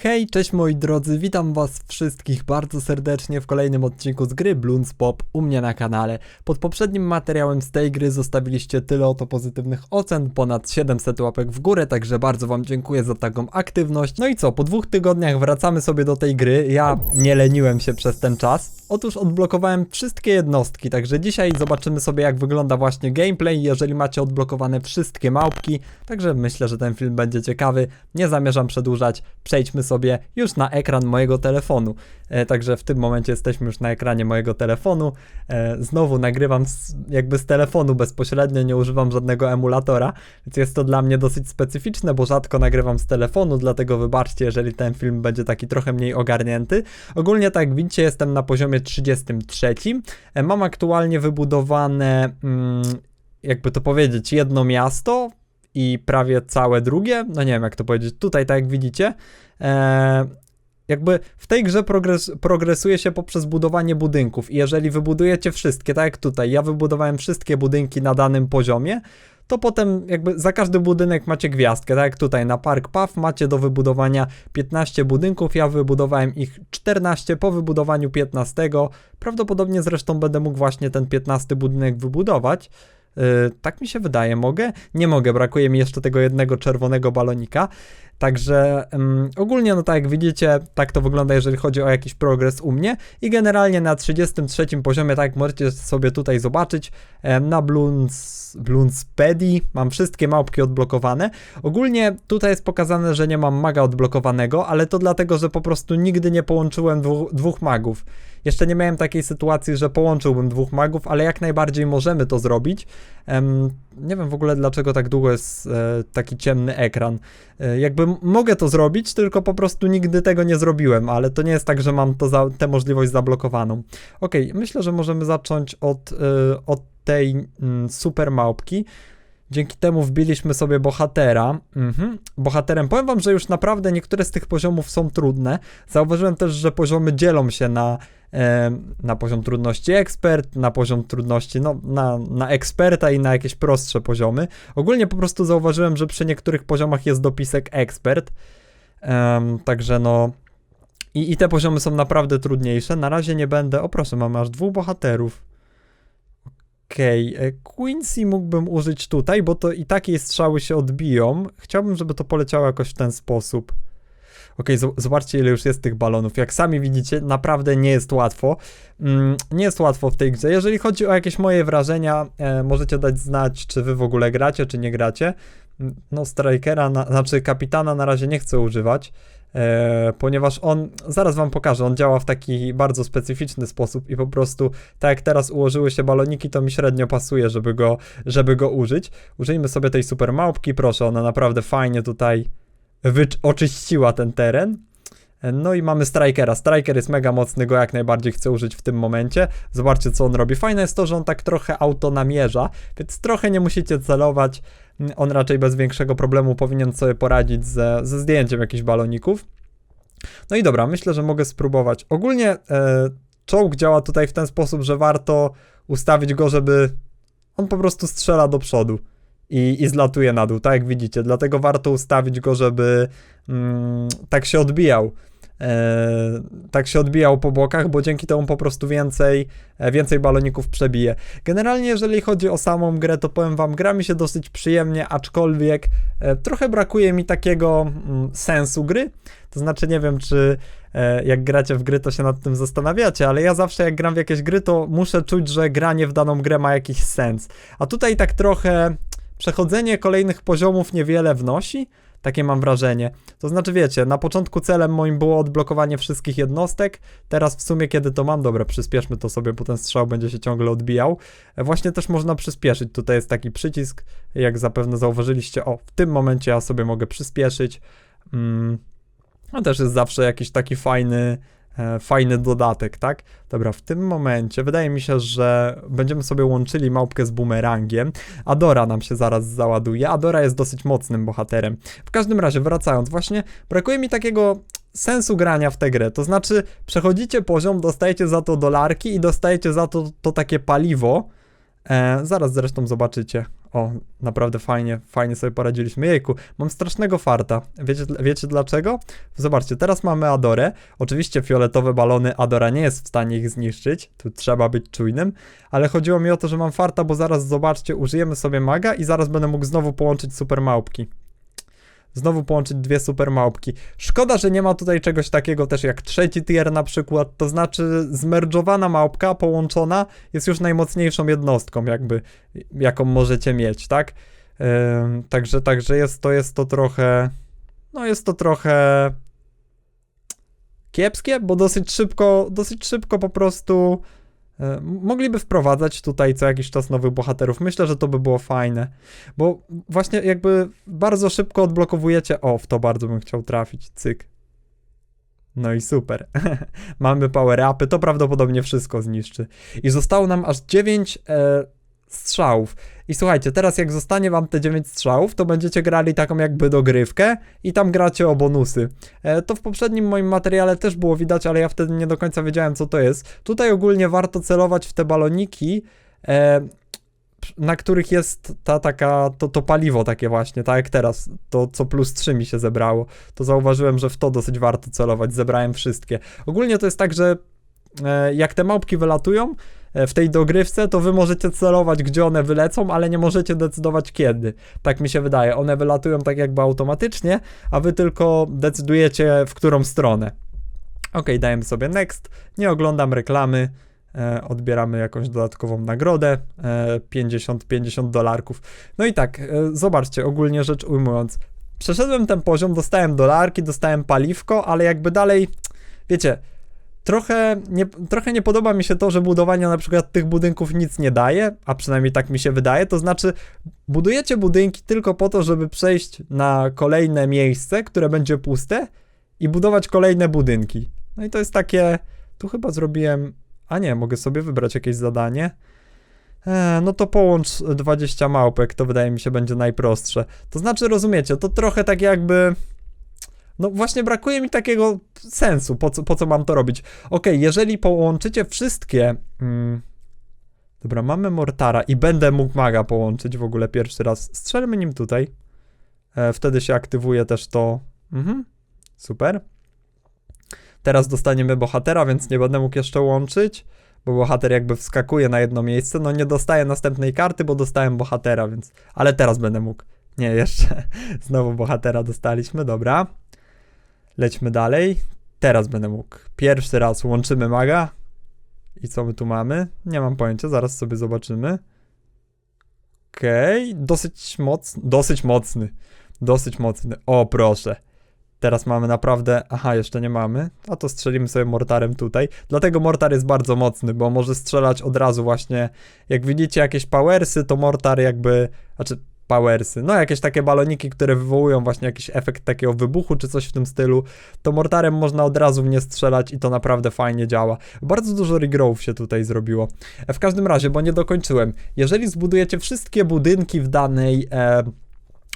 Hej, cześć moi drodzy, witam was wszystkich bardzo serdecznie w kolejnym odcinku z gry Bloons Pop u mnie na kanale. Pod poprzednim materiałem z tej gry zostawiliście tyle oto pozytywnych ocen, ponad 700 łapek w górę, także bardzo wam dziękuję za taką aktywność. No i co, po dwóch tygodniach wracamy sobie do tej gry, ja nie leniłem się przez ten czas. Otóż odblokowałem wszystkie jednostki, także dzisiaj zobaczymy sobie jak wygląda właśnie gameplay, jeżeli macie odblokowane wszystkie małpki, także myślę, że ten film będzie ciekawy, nie zamierzam przedłużać, przejdźmy sobie już na ekran mojego telefonu. E, także w tym momencie jesteśmy już na ekranie mojego telefonu, e, znowu nagrywam z, jakby z telefonu bezpośrednio, nie używam żadnego emulatora, więc jest to dla mnie dosyć specyficzne, bo rzadko nagrywam z telefonu, dlatego wybaczcie, jeżeli ten film będzie taki trochę mniej ogarnięty. Ogólnie tak widzicie, jestem na poziomie 33. E, Mam aktualnie wybudowane, mm, jakby to powiedzieć, jedno miasto i prawie całe drugie. No nie wiem, jak to powiedzieć. Tutaj, tak jak widzicie, e, jakby w tej grze progres, progresuje się poprzez budowanie budynków. I jeżeli wybudujecie wszystkie, tak jak tutaj, ja wybudowałem wszystkie budynki na danym poziomie, to potem jakby za każdy budynek macie gwiazdkę, tak jak tutaj na Park Path macie do wybudowania 15 budynków, ja wybudowałem ich 14 po wybudowaniu 15, prawdopodobnie zresztą będę mógł właśnie ten 15 budynek wybudować. Yy, tak mi się wydaje, mogę? Nie mogę, brakuje mi jeszcze tego jednego czerwonego balonika. Także ym, ogólnie, no tak jak widzicie, tak to wygląda, jeżeli chodzi o jakiś progres u mnie. I generalnie na 33 poziomie, tak możecie sobie tutaj zobaczyć, na Bloons, Bloonspedi mam wszystkie małpki odblokowane. Ogólnie tutaj jest pokazane, że nie mam maga odblokowanego, ale to dlatego, że po prostu nigdy nie połączyłem dwu, dwóch magów. Jeszcze nie miałem takiej sytuacji, że połączyłbym dwóch magów, ale jak najbardziej możemy to zrobić. Em, nie wiem w ogóle dlaczego tak długo jest e, taki ciemny ekran. E, jakby mogę to zrobić, tylko po prostu nigdy tego nie zrobiłem, ale to nie jest tak, że mam to za, tę możliwość zablokowaną. Okej, myślę, że możemy zacząć od, e, od tej mm, super małpki. Dzięki temu wbiliśmy sobie bohatera. Mhm. Bohaterem. Powiem wam, że już naprawdę niektóre z tych poziomów są trudne. Zauważyłem też, że poziomy dzielą się na, e, na poziom trudności ekspert, na poziom trudności, no, na, na eksperta i na jakieś prostsze poziomy. Ogólnie po prostu zauważyłem, że przy niektórych poziomach jest dopisek ekspert. Em, także no. I, I te poziomy są naprawdę trudniejsze. Na razie nie będę. O proszę, mamy aż dwóch bohaterów. Okej, okay. Quincy mógłbym użyć tutaj, bo to i tak jej strzały się odbiją. Chciałbym, żeby to poleciało jakoś w ten sposób. Okej, okay, zobaczcie ile już jest tych balonów. Jak sami widzicie, naprawdę nie jest łatwo. Mm, nie jest łatwo w tej grze. Jeżeli chodzi o jakieś moje wrażenia, e, możecie dać znać, czy wy w ogóle gracie, czy nie gracie. Mm, No, strikera, na, znaczy kapitana na razie nie chcę używać. E, ponieważ on, zaraz wam pokażę, on działa w taki bardzo specyficzny sposób i po prostu tak jak teraz ułożyły się baloniki, to mi średnio pasuje, żeby go, żeby go użyć. Użyjmy sobie tej super małpki, proszę, ona naprawdę fajnie tutaj oczyściła ten teren. No i mamy Strikera. Striker jest mega mocny, go jak najbardziej chcę użyć w tym momencie. Zobaczcie, co on robi. Fajne jest to, że on tak trochę auto namierza, więc trochę nie musicie celować. On raczej bez większego problemu powinien sobie poradzić ze, ze zdjęciem jakichś baloników. No i dobra, myślę, że mogę spróbować. Ogólnie e, czołg działa tutaj w ten sposób, że warto ustawić go, żeby on po prostu strzela do przodu i, i zlatuje na dół, tak jak widzicie. Dlatego warto ustawić go, żeby mm, tak się odbijał. E, tak się odbijał po bokach, bo dzięki temu po prostu więcej, e, więcej baloników przebije. Generalnie, jeżeli chodzi o samą grę, to powiem wam, gra mi się dosyć przyjemnie, aczkolwiek e, trochę brakuje mi takiego mm, sensu gry. To znaczy, nie wiem, czy e, jak gracie w gry, to się nad tym zastanawiacie, ale ja zawsze jak gram w jakieś gry, to muszę czuć, że granie w daną grę ma jakiś sens. A tutaj tak trochę przechodzenie kolejnych poziomów niewiele wnosi. Takie mam wrażenie. To znaczy, wiecie, na początku celem moim było odblokowanie wszystkich jednostek. Teraz w sumie, kiedy to mam, dobra, przyspieszmy to sobie, bo ten strzał będzie się ciągle odbijał. Właśnie też można przyspieszyć. Tutaj jest taki przycisk, jak zapewne zauważyliście. O, w tym momencie ja sobie mogę przyspieszyć. Mm. No też jest zawsze jakiś taki fajny, fajny dodatek, tak? Dobra, w tym momencie wydaje mi się, że będziemy sobie łączyli małpkę z bumerangiem. Adora nam się zaraz załaduje. Adora jest dosyć mocnym bohaterem. W każdym razie, wracając, właśnie brakuje mi takiego sensu grania w tę grę. To znaczy, przechodzicie poziom, dostajecie za to dolarki i dostajecie za to to takie paliwo. E, zaraz zresztą zobaczycie. O, naprawdę fajnie, fajnie sobie poradziliśmy. Jejku, mam strasznego farta. Wiecie, wiecie dlaczego? Zobaczcie, teraz mamy Adorę. Oczywiście fioletowe balony Adora nie jest w stanie ich zniszczyć. Tu trzeba być czujnym. Ale chodziło mi o to, że mam farta, bo zaraz zobaczcie, użyjemy sobie maga i zaraz będę mógł znowu połączyć super małpki. Znowu połączyć dwie super małpki. Szkoda, że nie ma tutaj czegoś takiego też jak trzeci tier na przykład, to znaczy zmerdżowana małpka połączona jest już najmocniejszą jednostką jakby, jaką możecie mieć, tak? Ym, także, także jest to, jest to trochę, no jest to trochę kiepskie, bo dosyć szybko, dosyć szybko po prostu mogliby wprowadzać tutaj co jakiś czas nowych bohaterów. Myślę, że to by było fajne, bo właśnie jakby bardzo szybko odblokowujecie. O, w to bardzo bym chciał trafić. Cyk. No i super. Mamy power upy, to prawdopodobnie wszystko zniszczy. I zostało nam aż 9 e, strzałów. I słuchajcie, teraz jak zostanie wam te 9 strzałów, to będziecie grali taką jakby dogrywkę i tam gracie o bonusy. E, to w poprzednim moim materiale też było widać, ale ja wtedy nie do końca wiedziałem co to jest. Tutaj ogólnie warto celować w te baloniki, e, na których jest ta taka, to, to paliwo takie właśnie, tak jak teraz, to co plus 3 mi się zebrało, to zauważyłem, że w to dosyć warto celować, zebrałem wszystkie. Ogólnie to jest tak, że e, jak te małpki wylatują w tej dogrywce, to wy możecie celować, gdzie one wylecą, ale nie możecie decydować kiedy. Tak mi się wydaje. One wylatują tak jakby automatycznie, a wy tylko decydujecie, w którą stronę. Ok, dajemy sobie next. Nie oglądam reklamy. E, odbieramy jakąś dodatkową nagrodę. E, 50-50 dolarków. No i tak, e, zobaczcie, ogólnie rzecz ujmując. Przeszedłem ten poziom, dostałem dolarki, dostałem paliwko, ale jakby dalej, wiecie, trochę nie, trochę nie podoba mi się to, że budowanie na przykład tych budynków nic nie daje, a przynajmniej tak mi się wydaje, to znaczy budujecie budynki tylko po to, żeby przejść na kolejne miejsce, które będzie puste i budować kolejne budynki. No i to jest takie, tu chyba zrobiłem, a nie, mogę sobie wybrać jakieś zadanie. Eee, no to połącz 20 małpek, to wydaje mi się będzie najprostsze. To znaczy, rozumiecie, to trochę tak jakby... No właśnie brakuje mi takiego sensu, po co, po co mam to robić. Ok, jeżeli połączycie wszystkie... Mm, dobra, mamy Mortara i będę mógł maga połączyć w ogóle pierwszy raz. Strzelmy nim tutaj. E, wtedy się aktywuje też to... Mhm, super. Teraz dostaniemy bohatera, więc nie będę mógł jeszcze łączyć, bo bohater jakby wskakuje na jedno miejsce. No nie dostaję następnej karty, bo dostałem bohatera, więc... Ale teraz będę mógł. Nie, jeszcze. Znowu bohatera dostaliśmy, dobra. Lećmy dalej. Teraz będę mógł. Pierwszy raz łączymy maga. I co my tu mamy? Nie mam pojęcia, zaraz sobie zobaczymy. Okej, okay. dosyć mocny, dosyć mocny. Dosyć mocny. O, proszę. Teraz mamy naprawdę. Aha, jeszcze nie mamy. A to strzelimy sobie mortarem tutaj. Dlatego mortar jest bardzo mocny, bo może strzelać od razu właśnie. Jak widzicie jakieś powersy, to mortar jakby. Znaczy, powersy. No, jakieś takie baloniki, które wywołują właśnie jakiś efekt takiego wybuchu czy coś w tym stylu, to mortarem można od razu w nie strzelać i to naprawdę fajnie działa. Bardzo dużo regrowów się tutaj zrobiło. W każdym razie, bo nie dokończyłem. Jeżeli zbudujecie wszystkie budynki w danej. E,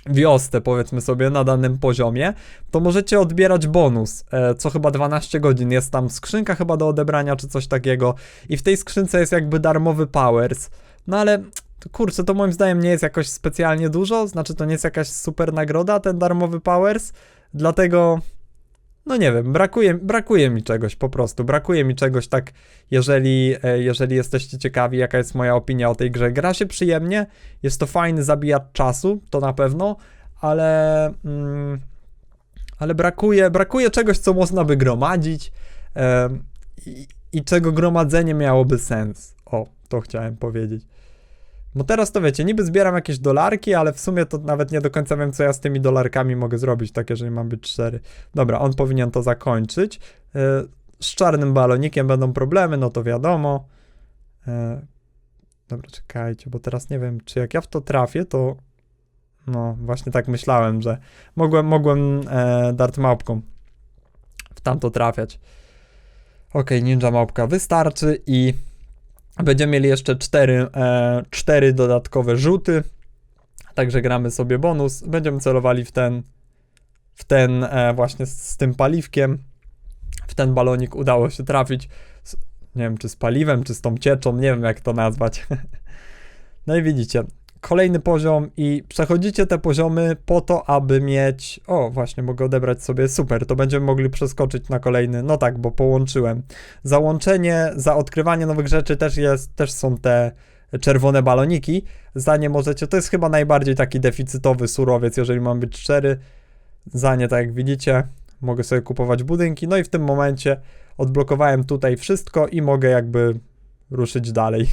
wiosce, powiedzmy sobie, na danym poziomie, to możecie odbierać bonus, e, co chyba 12 godzin. Jest tam skrzynka chyba do odebrania, czy coś takiego. I w tej skrzynce jest jakby darmowy powers. No ale kurczę, to moim zdaniem nie jest jakoś specjalnie dużo, znaczy to nie jest jakaś super nagroda, ten darmowy powers, dlatego no nie wiem, brakuje, brakuje mi czegoś po prostu, brakuje mi czegoś tak, jeżeli, e, jeżeli jesteście ciekawi, jaka jest moja opinia o tej grze. Gra się przyjemnie, jest to fajny zabijacz czasu, to na pewno, ale, mm, ale brakuje, brakuje czegoś, co można by gromadzić i, i czego gromadzenie miałoby sens. O, to chciałem powiedzieć. Bo teraz to wiecie, niby zbieram jakieś dolarki, ale w sumie to nawet nie do końca wiem, co ja z tymi dolarkami mogę zrobić, tak jeżeli mam być cztery. Dobra, on powinien to zakończyć. Yy, z czarnym balonikiem będą problemy, no to wiadomo. Yy, dobra, czekajcie, bo teraz nie wiem, czy jak ja w to trafię, to... No, właśnie tak myślałem, że mogłem, mogłem e, dart małpką w tamto trafiać. Ok, ninja małpka wystarczy i Będziemy mieli jeszcze cztery, e, cztery dodatkowe rzuty. Także gramy sobie bonus. Będziemy celowali w ten, w ten e, właśnie z, z, tym paliwkiem. W ten balonik udało się trafić. Z, nie wiem, czy z paliwem, czy z tą cieczą, nie wiem jak to nazwać. no i widzicie, kolejny poziom i przechodzicie te poziomy po to, aby mieć. O, właśnie, mogę odebrać sobie. Super, to będziemy mogli przeskoczyć na kolejny. No tak, bo połączyłem. Załączenie za odkrywanie nowych rzeczy też jest, też są te czerwone baloniki. Za nie możecie. To jest chyba najbardziej taki deficytowy surowiec, jeżeli mam być szczery. Za nie, tak jak widzicie, mogę sobie kupować budynki. No i w tym momencie odblokowałem tutaj wszystko i mogę jakby ruszyć dalej.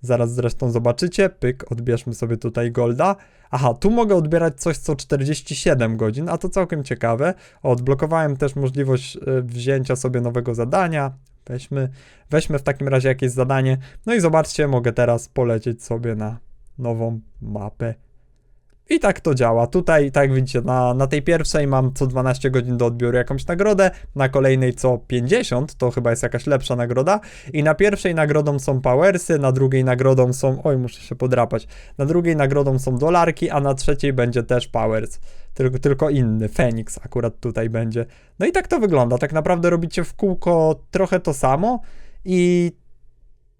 Zaraz zresztą zobaczycie. Pyk, odbierzmy sobie tutaj golda. Aha, tu mogę odbierać coś co 47 godzin, a to całkiem ciekawe. Odblokowałem też możliwość y, wzięcia sobie nowego zadania. Weźmy, weźmy w takim razie jakieś zadanie. No i zobaczcie, mogę teraz polecieć sobie na nową mapę. I tak to działa. Tutaj, tak widzicie, na, na tej pierwszej mam co 12 godzin do odbioru jakąś nagrodę, na kolejnej co 50, to chyba jest jakaś lepsza nagroda. I na pierwszej nagrodą są powersy, na drugiej nagrodą są. Oj, muszę się podrapać. Na drugiej nagrodą są dolarki, a na trzeciej będzie też powers. Tylko, tylko inny, Phoenix akurat tutaj będzie. No i tak to wygląda. Tak naprawdę robicie w kółko trochę to samo i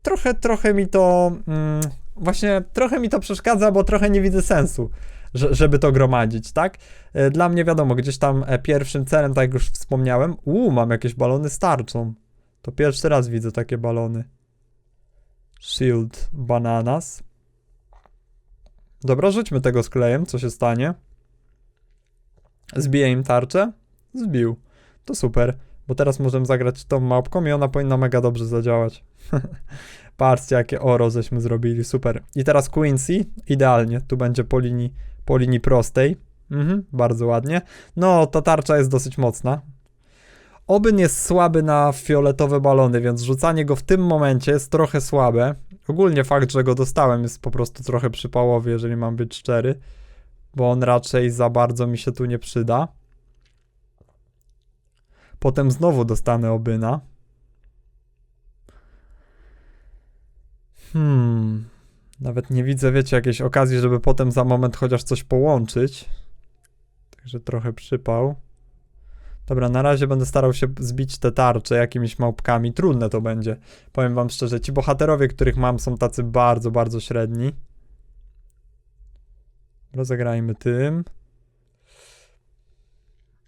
trochę, trochę mi to. Mm, właśnie trochę mi to przeszkadza, bo trochę nie widzę sensu że- żeby to gromadzić, tak? E, Dla mnie wiadomo, gdzieś tam e, pierwszym celem, tak jak już wspomniałem, uuu, mam jakieś balony z tarczą. To pierwszy raz widzę takie balony. Shield Bananas. Dobra, rzućmy tego z klejem, co się stanie. Zbiję im tarczę? Zbił. To super, bo teraz możemy zagrać tą małpką i ona powinna mega dobrze zadziałać. Patrzcie, jakie oro żeśmy zrobili, super. I teraz Quincy, idealnie, tu będzie po linii, po linii prostej. Mhm, bardzo ładnie. No, ta tarcza jest dosyć mocna. Obyn jest słaby na fioletowe balony, więc rzucanie go w tym momencie jest trochę słabe. Ogólnie fakt, że go dostałem jest po prostu trochę przypałowy, jeżeli mam być szczery, bo on raczej za bardzo mi się tu nie przyda. Potem znowu dostanę obyna. Hmm. Nawet nie widzę, wiecie, jakiejś okazji, żeby potem za moment chociaż coś połączyć. Także trochę przypał. Dobra, na razie będę starał się zbić te tarcze jakimiś małpkami. Trudne to będzie. Powiem wam szczerze, ci bohaterowie, których mam, są tacy bardzo, bardzo średni. Rozegrajmy tym.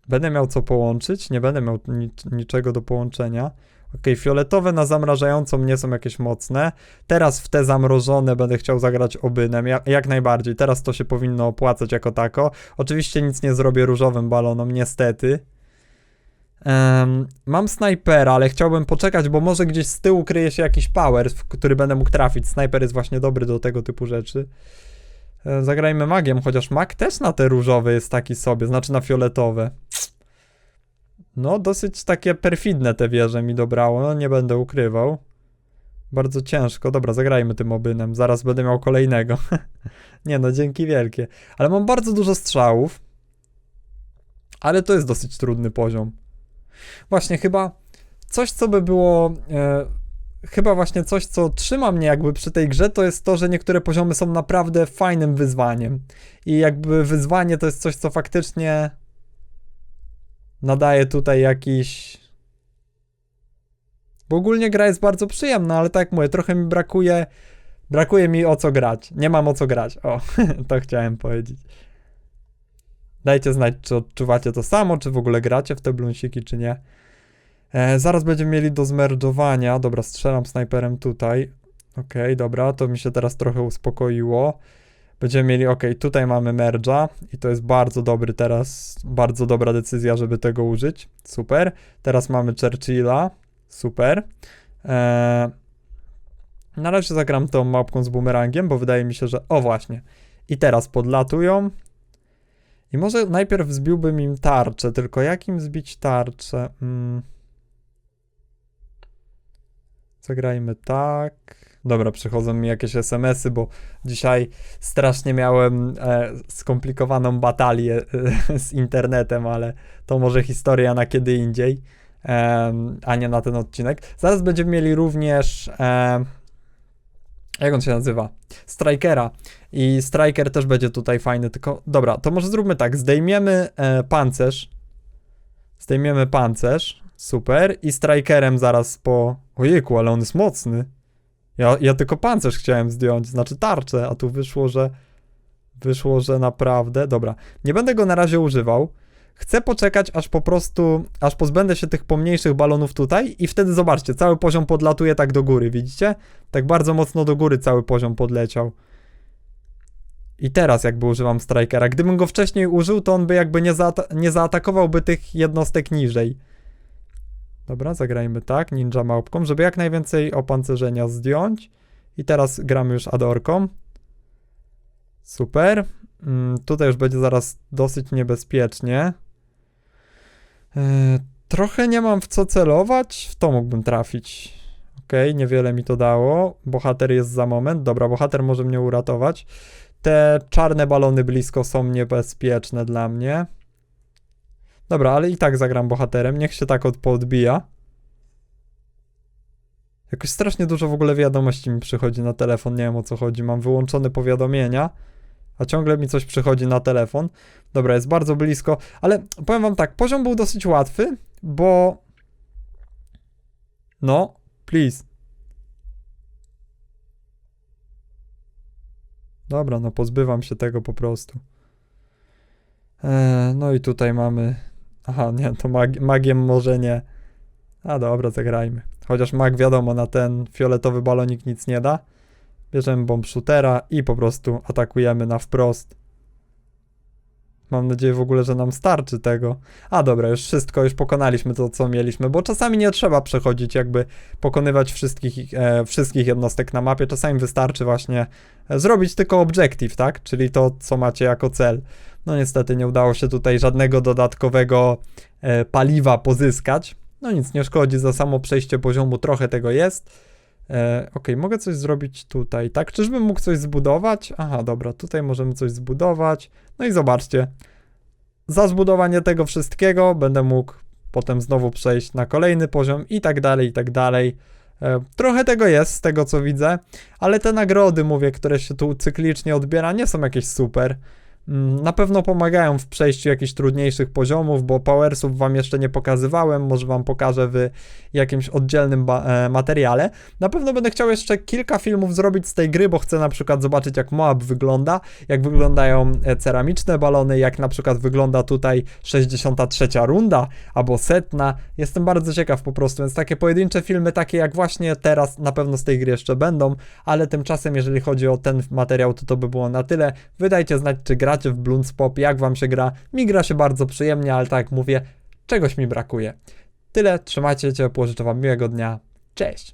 Będę miał co połączyć, nie będę miał nic, niczego do połączenia. Ok, fioletowe na zamrażającą nie są jakieś mocne. Teraz w te zamrożone będę chciał zagrać obynem, jak, jak najbardziej. Teraz to się powinno opłacać jako tako. Oczywiście nic nie zrobię różowym balonom, niestety. Em, mam snajpera, ale chciałbym poczekać, bo może gdzieś z tyłu kryje się jakiś power, w który będę mógł trafić. Snajper jest właśnie dobry do tego typu rzeczy. E, Zagrajmy magiem, chociaż mag też na te różowe jest taki sobie, znaczy na fioletowe. No, dosyć takie perfidne te wieże mi dobrało, no nie będę ukrywał. Bardzo ciężko. Dobra, zagrajmy tym obynem. Zaraz będę miał kolejnego. nie no, dzięki wielkie. Ale mam bardzo dużo strzałów. Ale to jest dosyć trudny poziom. Właśnie, chyba coś, co by było. E, chyba właśnie coś, co trzyma mnie jakby przy tej grze, to jest to, że niektóre poziomy są naprawdę fajnym wyzwaniem. I jakby wyzwanie to jest coś, co faktycznie nadaje tutaj jakiś. Bo ogólnie gra jest bardzo przyjemna, ale tak jak mówię, trochę mi brakuje. Brakuje mi o co grać. Nie mam o co grać. O, to chciałem powiedzieć. Dajcie znać, czy odczuwacie to samo, czy w ogóle gracie w te blunsiki, czy nie. E, zaraz będziemy mieli do zmerdżowania. Dobra, strzelam snajperem tutaj. Okej, dobra, to mi się teraz trochę uspokoiło. Będziemy mieli, ok, tutaj mamy merdża i to jest bardzo dobry teraz, bardzo dobra decyzja, żeby tego użyć. Super. Teraz mamy Churchilla. Super. Eee, na razie zagram tą mapką z bumerangiem, bo wydaje mi się, że... O właśnie. I teraz podlatują. I może najpierw zbiłbym im tarczę, tylko jak im zbić tarczę? Mm. Zagrajmy tak. Dobra, przychodzą mi jakieś SMS-y, bo dzisiaj strasznie miałem e, skomplikowaną batalię e, z internetem, ale to może historia na kiedy indziej, e, a nie na ten odcinek. Zaraz będziemy mieli również. E, jak on się nazywa? Strikera. I Striker też będzie tutaj fajny, tylko dobra, to może zróbmy tak. Zdejmiemy e, pancerz. Zdejmiemy pancerz. Super. I Strikerem zaraz po. Ojejku, ale on jest mocny. Ja, ja tylko pancerz chciałem zdjąć, znaczy tarczę, a tu wyszło, że wyszło, że naprawdę, dobra, nie będę go na razie używał, chcę poczekać, aż po prostu, aż pozbędę się tych pomniejszych balonów tutaj i wtedy zobaczcie, cały poziom podlatuje tak do góry, widzicie? Tak bardzo mocno do góry cały poziom podleciał. I teraz jakby używam Strikera. Gdybym go wcześniej użył, to on by jakby nie, zaata- nie zaatakowałby tych jednostek niżej. Dobra, zagrajmy tak, ninja małpką, żeby jak najwięcej opancerzenia zdjąć. I teraz gramy już adorką. Super. Mm, tutaj już będzie zaraz dosyć niebezpiecznie. Yy, trochę nie mam w co celować. W to mógłbym trafić. Okej, niewiele mi to dało. Bohater jest za moment. Dobra, bohater może mnie uratować. Te czarne balony blisko są niebezpieczne dla mnie. Dobra, ale i tak zagram bohaterem. Niech się tak od poodbija. Jakoś strasznie dużo w ogóle wiadomości mi przychodzi na telefon. Nie wiem o co chodzi. Mam wyłączone powiadomienia, a ciągle mi coś przychodzi na telefon. Dobra, jest bardzo blisko, ale powiem wam tak, poziom był dosyć łatwy, bo. No, please. Dobra, no pozbywam się tego po prostu. Eee, no i tutaj mamy. Aha, nie, to mag magiem może nie. A dobra, zagrajmy. Chociaż mag wiadomo, na ten fioletowy balonik nic nie da. Bierzemy bomb shootera i po prostu atakujemy na wprost. Mam nadzieję w ogóle, że nam starczy tego. A dobra, już wszystko, już pokonaliśmy to, co mieliśmy, bo czasami nie trzeba przechodzić, jakby pokonywać wszystkich, e, wszystkich jednostek na mapie. Czasami wystarczy właśnie e, zrobić tylko objective, tak? Czyli to, co macie jako cel. No niestety nie udało się tutaj żadnego dodatkowego e, paliwa pozyskać. No nic, nie szkodzi, za samo przejście poziomu trochę tego jest. E, ok, mogę coś zrobić tutaj, tak? Czyżbym mógł coś zbudować? Aha, dobra, tutaj możemy coś zbudować. No i zobaczcie, za zbudowanie tego wszystkiego będę mógł potem znowu przejść na kolejny poziom i tak dalej, i tak dalej. E, trochę tego jest z tego co widzę, ale te nagrody, mówię, które się tu cyklicznie odbiera, nie są jakieś super. Mm, Na pewno pomagają w przejściu jakichś trudniejszych poziomów, bo powersów wam jeszcze nie pokazywałem, może wam pokażę w jakimś oddzielnym e, materiale. Na pewno będę chciał jeszcze kilka filmów zrobić z tej gry, bo chcę na przykład zobaczyć jak Moab wygląda, jak wyglądają e, ceramiczne balony, jak na przykład wygląda tutaj 63 runda albo setna. Jestem bardzo ciekaw po prostu, więc takie pojedyncze filmy, takie jak właśnie teraz, na pewno z tej gry jeszcze będą, ale tymczasem jeżeli chodzi o ten materiał, to to by było na tyle. Wydajcie znać, czy gracie w Bloons Pop, jak wam się gra. Mi gra się bardzo przyjemnie, ale tak jak mówię, czegoś mi brakuje. Tyle, trzymajcie ciepło, życzę wam miłego dnia. Cześć!